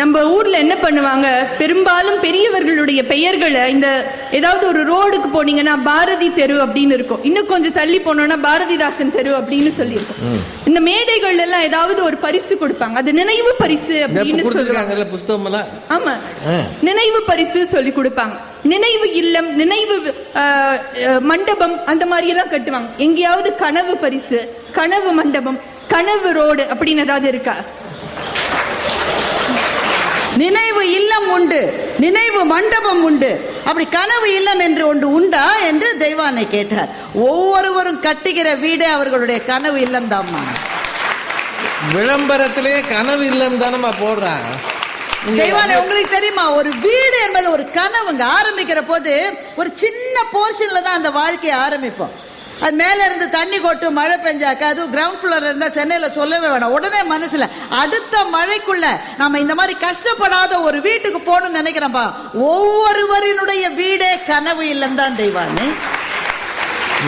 நம்ம ஊர்ல என்ன பண்ணுவாங்க? பெரும்பாலும் பெரியவர்களுடைய பெயர்களை இந்த ஏதாவது ஒரு ரோடுக்கு போனீங்கன்னா பாரதி தெரு அப்படின்னு இருக்கும். இன்னும் கொஞ்சம் தள்ளி போனோம்னா பாரதிதாசன் தெரு அப்படின்னு சொல்லியிருக்கும். இந்த மேடைகள் எல்லாம் ஏதாவது ஒரு பரிசு கொடுப்பாங்க. அது நினைவு பரிசு அப்படின்னு சொல்லுவாங்க. கொடுத்துருக்காங்கல்ல புஸ்தகம் எல்லாம்? ஆமா. நினைவு பரிசு சொல்லி கொடுப்பாங்க. நினைவு இல்லம் நினைவு மண்டபம் அந்த மாதிரி எல்லாம் கட்டுவாங்க. எங்கேயாவது கனவு பரிசு கனவு மண்டபம் கனவு ரோடு அப்படின்னு ஏதாவது இருக்கா? நினைவு மண்டபம் உண்டு. அப்படி கனவு இல்லம் என்று ஒன்று உண்டா என்று தெய்வானை கேட்டார். ஒவ்வொருவரும் கட்டுகிற வீடே அவர்களுடைய கனவு இல்லம் தாம்மா விளம்பரத்திலேயே கனவு இல்லைன்னு தானம்மா போடுறாங்க. தெய்வானை உங்களுக்கு தெரியுமா ஒரு வீடு என்பது ஒரு கனவுங்க. ஆரம்பிக்கிற போது ஒரு சின்ன போர்ஷன்ல தான் அந்த வாழ்க்கையை ஆரம்பிப்போம். அது மேல இருந்து தண்ணி கொட்டும் மழை பெஞ்சாக்க அதுவும் கிரவுண்ட் ஃப்ளோர் இருந்தால் சென்னையில் சொல்லவே வேணாம். உடனே மனசுல அடுத்த மழைக்குள்ள நம்ம இந்த மாதிரி கஷ்டப்படாத ஒரு வீட்டுக்கு போகணும்னு நினைக்கிறோம்பா. ஒவ்வொருவரினுடைய வீடே கனவு இல்லைன்னு தான் தெய்வானே.